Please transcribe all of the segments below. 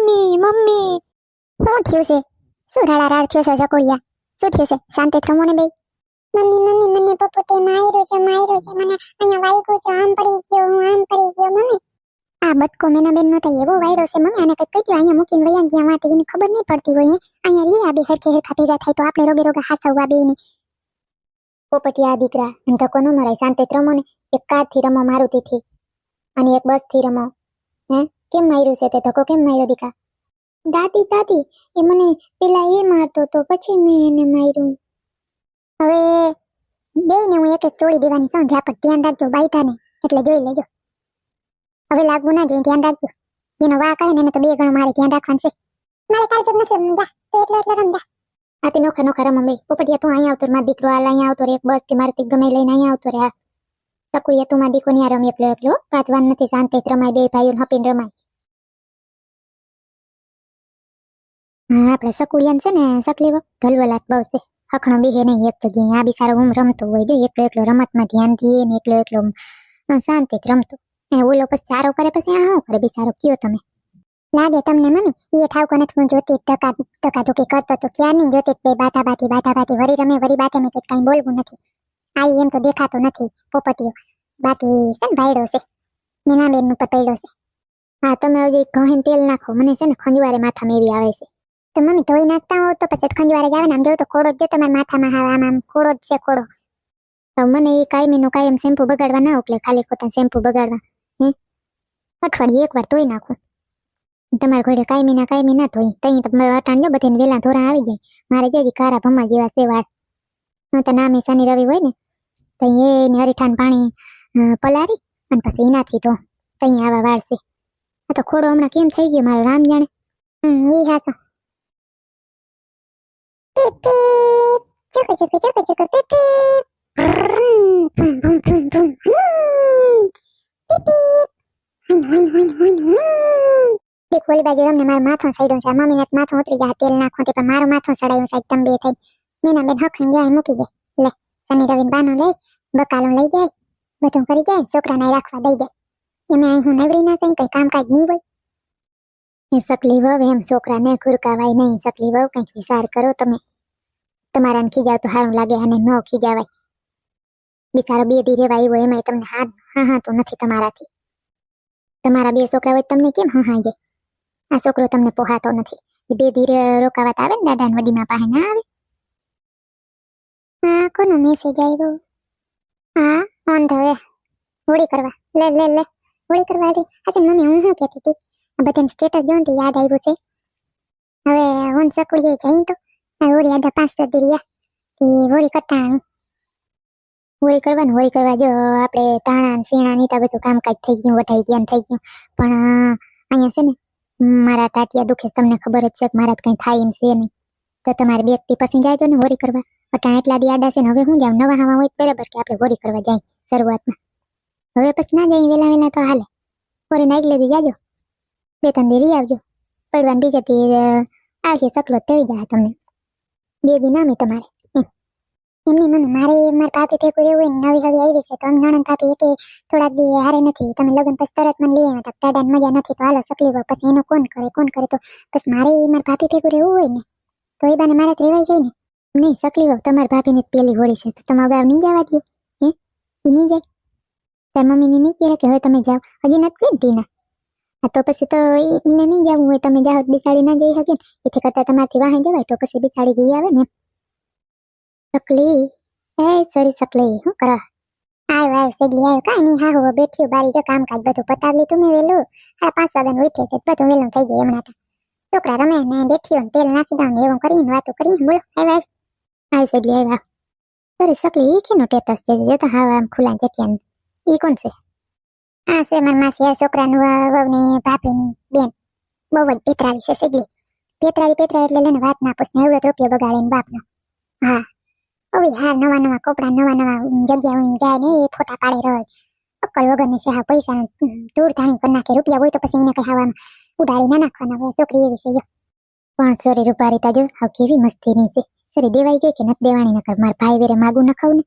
Mummy mummy. શું થયું છે? શું રાડા થયો છે ચકોડિયા શું થયું છે? શાંતિ રમો ને બે મમ્મી મમ્મી મને પપોટે માર્યો છે માર્યો છે. મને અહીંયા વાયકો છે આમ પડી ગયો હું આમ પડી ગયો મમ્મી. આ બટકો મેના બેન નો તો એવો વાયરો છે મમ્મી. આને કઈ કહ્યું અહીંયા મૂકીને વયા ગયા વાત એને ખબર નહીં પડતી હોય અહીંયા રી આ બે હરખે હરખા ભેગા થાય તો આપણે રોગે રોગે હાથવવા બે ની પોપટિયા દીકરા એમ ધક્કો ન મરાય. શાંતિ રમો ને. એક કારથી રમો મારુતિ થી અને એક બસથી રમો. હે? કેમ માર્યું છે તે ધક્કો કેમ માર્યો દીકા? દાદી દાદી, એ મને પેલા એ મારતો તો પછી મેં એને માર્યું. હવે બે ને હું એક એક ચોળી દેવાની છું જ્યાં ધ્યાન રાખજો બાઈતા ને એટલે જોઈ લેજો. હવે લાગવું ના જોઈએ, ધ્યાન રાખજો. જેનો વાક કહે ને એને તો બે ગણો મારે ધ્યાન રાખવાનું છે. મારે કાલ જો નથી રમજા તો એટલો એટલો રમજા આ તે નોખા નોખા રમો બે પોપટિયા, તું અહીંયા આવતો મારો દીકરો હાલ અહીંયા આવતો રે એક બસ કે મારે ગમે લઈને અહીંયા આવતો રે આ એ તું મારા દીકો ની રમ, એકલો એકલો. કાચવાન નથી શાંતિ રમાય બે ભાઈઓ હપીને રમાય. હા, આપણે સકુડિયાન છે ને સકલીવો ધલવલાટ બહુ છે. હખણો બીહે નહીં, એક જગ્યાએ આ બિચારો હું રમતો હોય. જો, એકલો એકલો રમતમાં ધ્યાન દઈએ ને એકલો એકલો શાંતિથી રમતો. એ ઓલો પછી ચારો કરે, પછી આ શું કરે? બિચારો, કયો તમે? લાગે તમને, મમ્મી? એ ઠાવકો નથી, હું જોતી જ ધક્કા ધક્કા કરતો તો ક્યાં નહીં જોતી બે બાતા બાતી બાતા બાતી વરી રમે, વરી બાતે મેં કે કઈ બોલવું નથી. આઈ એમ તો દેખાતો નથી, પોપટીઓ. બાકી છે ને ભાઈડો છે. મીનાબેનનું પતૈડો છે. હા, તમે હજી ઘઉં તેલ નાખો. મને છે ને ખંજવારે માથા મેવી આવે છે. તો મમ્મી ધોઈ નાખતા હો તો પછી ખંજવારે આવે ને. આમ જોયું તો કોડો જ તમારા માથામાં હા આમ આમ કોડો જ છે કોડો તો મને એ કાયમી નું કાયમ શેમ્પુ બગાડવા ના ઉકલે, ખાલી ખોટા શેમ્પુ બગાડવા. હે? અઠવાડિયે એકવાર ધોઈ નાખું. તમારે ઘોડે કાયમી ના કાયમી ના ધોઈ. તઈ તમે અટાણ જો બધીને વેલા ધોરા આવી જાય. મારે જે કારા ભમા જેવા છે વાળ. હું તો નામે શનિ રવિ હોય ને તઈ એને હરીઠાન પાણી પલારી અને પછી એનાથી તો તઈ આવા વાળશે આ તો ખોડો હમણાં કેમ થઈ ગયો? મારો રામ જાણે. હમ એ હાસો હુઈન, હુઈન, હુઈન, હુઈન, હુઈન. દેખ ઓલી બાજુ રમને મારું માથું સડ્યું છે મમ્મીને માથું ઉતરી જાય તેલ નાખો તે પણ મારું માથું સડાયું સાહેબ તમે બે થઈ મીના બેન હખણી જાય મૂકી દે લે સની રવિ બાનો લઈ બકાલું લઈ જાય બધું કરી જાય છોકરાને રાખવા દઈ જાય એમ અહીં હું નવરી ના થઈ કઈ કામકાજ નહીં હોય એ સકલી વહુ એમ છોકરાને ખુરકાવાય નહીં. સકલી વહુ કંઈક વિચાર કરો તમે. તમારા ખીજાવ તો સારું લાગે અને ન ખીજાવાય. બિચારો બે દી રેવાય એવો એમાંય તમને હા હા હા તો નથી તમારાથી. તમારા બે છોકરા હોય તમને કેમ હા જાય? આ છોકરો તમને પોહાતો નથી. બે ધીરે રોકાવાત આવે ને દાદા વડીમાં પાસે ના આવે? હા, કોનો મેસેજ આવ્યો? હા, ઓન ધવે હોળી કરવા. લે લે લે. હોળી કરવા દે આજે મમ્મી હું શું કહેતી હતી? બધાને સ્ટેટસ જોઈને તો યાદ આવ્યું છે. હવે હું સકુડીએ જઈ તો હોળી આધા પાંચ સદી રહ્યા. એ હોળી કરતા હોળી કરવાનું, હોળી કરવા જો આપણે તાણા ને સીણા ને બધું કામકાજ થઈ ગયું વઢાઈ ગયા થઈ ગયું. પણ અહીંયા છે ને, મારા ટાટિયા દુખે તમને ખબર જ છે કે મારા કઈ થાય એમ છે નહીં. તો તમારે બેથી પછી જાય ને હોળી કરવા. અટાણ એટલા દી આડા છે ને, હવે હું જાઉં? નવા હવા હોય બરાબર કે આપણે હોળી કરવા જાય શરૂઆતમાં. હવે પછી ના જાય વેલા વેલા તો હાલે. હોળી નાઈ લેતી જાજો. બે ત્રણ દેરી આવજો. પડવાનું બીજા અ, આવશે સકલો તળી જાય તમને. બે દી નામી તમારે. એમની મમ્મી મારે મારા ભાભી ભેગું રહેવું હોય નવી હવે આવી છે તો અમે નણંદ ભાભી એકે થોડાક દી હારે નથી. તમે લગ્ન પછી તરત મને લઈ આવ્યા દાદાને મજા નથી તો હાલો સકલી વહુ. પછી એનો કોણ કરે કોણ કરે તો? પછી મારે મારા ભાભી ભેગું રહેવું હોય ને તો એ બાને મારે તો રહેવાય જાય ને? નહીં સકલી વહુ તમારી ભાભીને પેલી હોળી છે. તો તમે અગાઉ નહીં જવા દો હે? એ નહીં જાય? તાર મમ્મીને નહીં કહે કે હવે તમે જાઓ. હજી નથી ને ટીના? હા, તો પછી તો એને નહીં જવું હોય. તમે જાઓ, બિસાડી ના જઈ શકે એથી કરતા તમારથી વાહન જવાય, તો પછી બિસાડી જઈ આવે ને. સકલી. એ સોરી સકલી. શું કરો? આવ આવ સગલી આવ્યો કાંઈ નહીં હા હું બેઠ્યું બારી. જો કામકાજ બધું પતાવી લીધું મેં વહેલું. હા પાંચ વાગ્યાનું ઉઠે છે, બધું વહેલું થઈ ગયું હમણાં છોકરા રમે ને બેઠ્યો ને, તેલ નાખી દઉં ને, એવું કરીને વાતો કરીને. બોલો હા આવ આવ સગલી આવ સોરી સકલી, ઈ કેનો ટેટસ છે? જો તો હા આમ ખુલ્લા જટિયાનું ઈ કોણ છે? આ છે છોકરાનું વહુની, ભાભીની બેન, બહુ જ પેતરાળી છે સગલી. પેતરાળી પેતરા એટલે લઈને વાત ના પૂછને, એવડો રૂપિયો બગાડે બાપનો. હા. હવે હાર નવા નવા કપડા, નવા નવા જગ્યાઓ જાય ને, એ ફોટા પાડે રહે અક્કલ વગરની છે, હા, પૈસા દૂર ધાણી કરી નાખે, રૂપિયા હોય તો પછી એને કઈ ઉડાડી ના નાખવાના હોય, છોકરી એવી છે, જો. પાંચસો રે રૂપારી તાજો હાવ કેવી મસ્તીની છે. સરી દેવાઈ ગઈ કે નથી દેવાની, નકર મારા ભાઈ વેરે માગું નખાવ ને?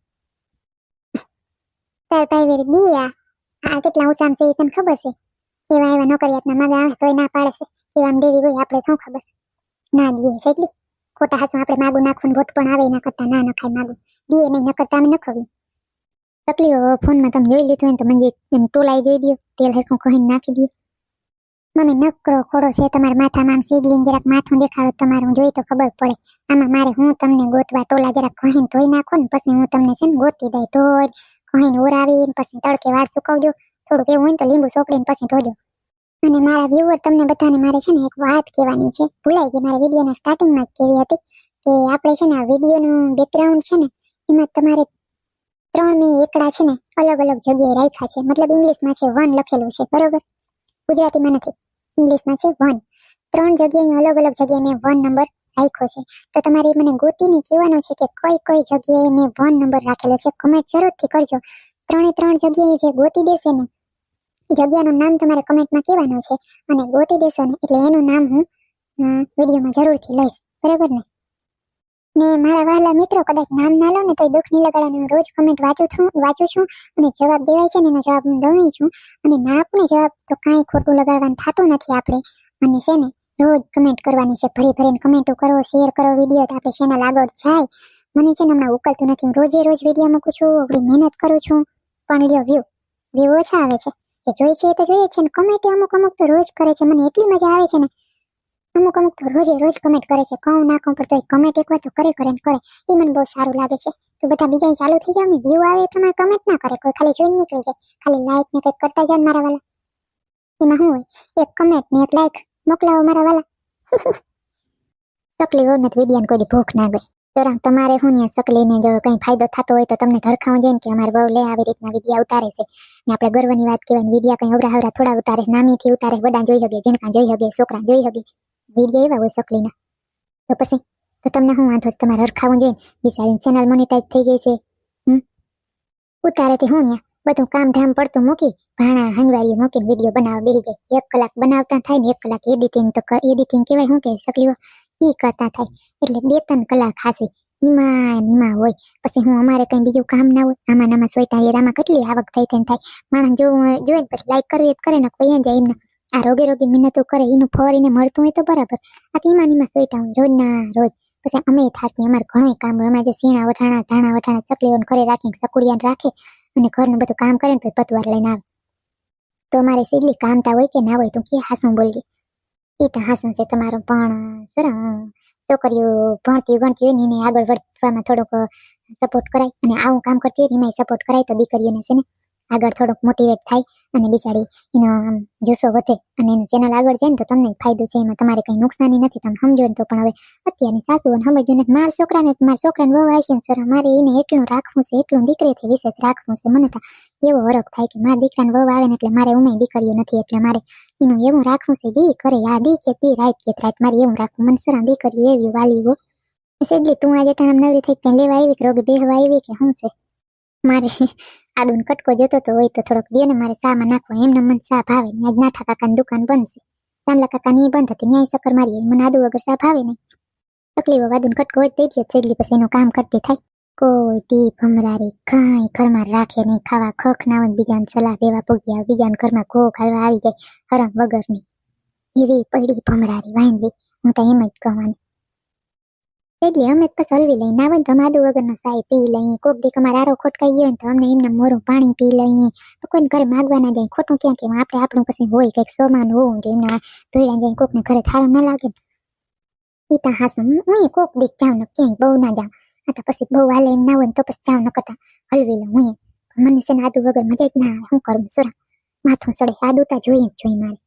તાર ભાઈ વેરે દિયા. આ કેટલા ઉસામ છે એ તને ખબર છે? એવા એવા નોકરિયાતના મગા આવે તોય ના પાડે છે. આમ દેવી હોય આપણે શું ખબર? ના દીએ છે ખોટા હાસું આપણે માગું નાખવું ભોટ પણ આવે એના કરતા ના નખાય માગું. દીએ નહીં ન અમે નખવી તકલીફ ફોનમાં તમે જોઈ લીધું હોય તો મને એમ ટોલાઈ જોઈ દો તેલ હરખું કહીને નાખી દો મમ્મી, નકરો ખોડો છે તમારા માથામાં આમ સીગલીને જરાક માથું દેખાડો તમારું જોઈ તો ખબર પડે. આમાં મારે હું તમને ગોતવા ટોલા જરાક કહીને ધોઈ નાખો ને પછી હું તમને છે ને ગોતી દઈ ધોઈ. કહીને ઓરાવીને પછી તડકે વાળ સુકવજો થોડું એવું હોય તો લીંબુ સોપડીને પછી ધોજો. અને મારા વ્યુઅર તમને બધાને મારે છે ને એક વાત કહેવાની છે. ભૂલાઈ ગઈ, મારા વિડીયોના સ્ટાર્ટિંગમાં જ કેવી હતી કે આપણે છે ને આ વિડીયોનું બેકગ્રાઉન્ડ છે ને, એમાં તમારે ત્રણ મેં એકડા છે ને અલગ અલગ જગ્યાએ રાખ્યા છે. મતલબ ઇંગ્લિશમાં છે વન લખેલું છે, બરોબર? ગુજરાતીમાં નથી, ઇંગ્લિશમાં છે વન ત્રણ જગ્યાએ અલગ અલગ જગ્યાએ મેં વન નંબર રાખ્યો છે. તો તમારે મને ગોતીને કહેવાનું છે કે કઈ કઈ જગ્યાએ મેં વન નંબર રાખેલો છે. કમેન્ટ જરૂરથી કરજો. ત્રણે ત્રણ જગ્યાએ જે ગોતી દેશે ને, જગ્યાનું નામ તમારે કમેન્ટમાં કહેવાનું છે. અને ગોતી દેશો ને, એટલે એનું નામ હું વિડીયોમાં જરૂરથી લઈશ. બરાબર ને? ને મારા વહાલા મિત્રો, કદાચ નામ ના લો ને તો દુઃખ નહીં લગાડવાનું. રોજ કમેન્ટ વાંચું છું વાંચું છું અને જવાબ દેવાય છે ને, એનો જવાબ હું દઉં છું. અને ના આપને જવાબ, તો કાંઈ ખોટું લગાડવાનું થતું નથી આપણે. અને છે ને રોજ કમેન્ટ કરવાની છે ફરી ફરીને કમેન્ટો કરો શેર કરો વીડિયો તો આપણે ચેનલ આગળ જાય. મને છે ને હમણાં ઉકલતું નથી, હું રોજે રોજ વીડિયો મૂકું છું આપણી મહેનત કરું છું, પણ લ્યો વ્યૂ વ્યૂ ઓછા આવે છે. જે જોઈએ છે તો જોઈએ છે ને કમેન્ટ અમુક અમુક તો રોજ કરે છે, મને એટલી મજા આવે છે ને, અમુક અમુક તો રોજે રોજ કમેન્ટ કરે છે, કહું ના કહું, પણ તો કમેન્ટ એકવાર તો કરે કરે કરે. એ મને બહુ સારું લાગે છે. તો બધા બીજા ચાલુ થઈ જાવ ને વ્યૂ આવે એ પ્રમાણે કમેન્ટ ના કરે, કોઈ ખાલી જોઈને નીકળી જાય. ખાલી લાઈક ને કંઈક કરતા જાવ મારા વાલા. એમાં શું હોય? એક કમેન્ટ ને એક લાઈક મોકલાવો મારા વાલા. સકલી વહુ વિડિયાને કોઈ ભૂખ ના ગઈ. તોરા તમારે હું ને સકલીને જો કંઈ ફાયદો થતો હોય તો તમને ધરખાવું જાય કે અમારે બહુ લે આવી રીતના વિડિયા ઉતારે છે. ને આપણે ગર્વની વાત કહેવાય વિડિયા કંઈ અવરા અવરા થોડા ઉતારે નામીથી ઉતારે બધા જોઈ હગે જીણકા જોઈ હગે છોકરા જોઈ હગે વિડિયા એવા હોય સકલીના. તો પછી? તો તમને શું વાંધો તમારે હરખાવું જોઈએ બિચારી ચેનલ મોનેટાઈઝ થઈ ગઈ છે. હમ? તે હું ને બધું કામ ધામ પડતું મૂકી, ભાણા હંગવારીએ મૂકીને વીડિયો બનાવવા બેસી જાય એક કલાક બનાવતા થાય ને એક કલાક એડિટિંગ તો એડિટિંગ કહેવાય, શું કે સકલીઓ એ કરતા થાય. એટલે બે ત્રણ કલાક ઈમાં ને ઈમાં હોય. પછી હું અમારે કઈ બીજું કામ ના હોય, આમાં નામાં સોયટા એરામાં કેટલી આવક થઈ થઈને થાય. માણસ જો જોઈએ ને પછી લાઈક કરવી કરે ને કોઈ જાય એમને. આ રોગે રોગે મહેનતો કરે, એનું ફરીને મળતું હોય તો બરાબર. આ તો ને સોયટા હોય રોજના રોજ. પછી અમે થાકી અમારે ઘણું કામ હોય. અમારે જો સીણા વઠાણા ધાણા વઠાણા ચકલીઓને ઘરે રાખીને, સકુડિયાને રાખે અને ઘરનું બધું કામ કરે ને પતવાર લઈને આવે. તો અમારે સીધલી કામતા હોય કે ના હોય તું કે હાસું બોલજે? એ તો હાસું છે તમારું પણ સર છોકરીઓ ભણતી ગણતી હોય ને એને આગળ વધવામાં થોડોક સપોર્ટ કરાય. અને આવું કામ કરતી હોય ને એમાંય સપોર્ટ કરાય તો દીકરીઓને છે ને આગળ થોડોક મોટિવેટ થાય. અને બિચારી, એનો જુસ્સો વધે અને એનું ચેનલ આગળ જાય ને તો તમને ફાયદો છે, એમાં તમારે કંઈ નુકસાની નથી, તમે સમજો ને તો. પણ હવે અત્યારની સાસુઓને સમજ્યું નથી મારા છોકરાને મારા છોકરાને બહુ આવશે ને સર, મારે એને એટલું રાખવું છે, એટલું દીકરીથી વિશેષ રાખવું છે. મને તો એવો વરખ થાય કે મારા દીકરાને બહુ આવે ને એટલે મારે ઉમે દીકરીઓ નથી, એટલે મારે એનું એવું રાખવું છે, દી કરે, આ દી કે દી રાત કે રાત મારે એવું રાખવું. મને સર દીકરીઓ એવી વાલી હો. સેજલી તું આજે ટાણમ નવરી થઈ લેવા આવી કે રોગ બેહવા આવી કે શું છે? મારે આદુન કટકો જતો તો હોય તો થોડોક દે ને મારે સામાં નાખો એમને મને સા ભાવે ને આજ નાથા કાકાની દુકાન બંધ છે. શામલા કાકાની બંધ હતી, ન્યાય સકર મારી મને આદુ વગર સા ભાવે નહીં. તકલીફો વાદુન કટકો હોય તે જ સેજલી પછી એનું કામ કરતી થાય. કોઈ તી ભમરારી કાંઈ ઘરમાં રાખે નહીં, ખાવા ખખ ના હોય બીજાને સલાહ દેવા પૂગી બીજાને ઘરમાં ઘો ખાવા આવી જાય, હરમ વગરની. એવી પડી ભમરારી વાંદરી હું તો એમ જ કહેવાની. એટલે અમે પછી હલવી આવે ને તો અમે વગરનો સાય પી લઈએ કોક દી અમારે આરો ખોટકાઈ તો અમને એમને મોરું પાણી પી લઈએ તો કોઈને ઘરે માગવા ના જાય. ખોટું ક્યાં કે આપણે આપણું પછી હોય કંઈક સોમાન હોવું કે એમના ધોઈડા જાય કોકને ઘરે થાળું ના લાગે ને. ઈ તો હું એ કોક દી જાઉં ને ક્યાંય બહુ ના જાઉં. આ તો પછી બહુ હાલે એમ ના હોય ને તો પછી જાઉં ન કરતા હલવી લઉં હું. એ. મને છે ને આદુ વગર મજા જ ના આવે. શું કરું સોરા? માથું સડે. આદુ તો જોઈએ જ જોઈએ મારે.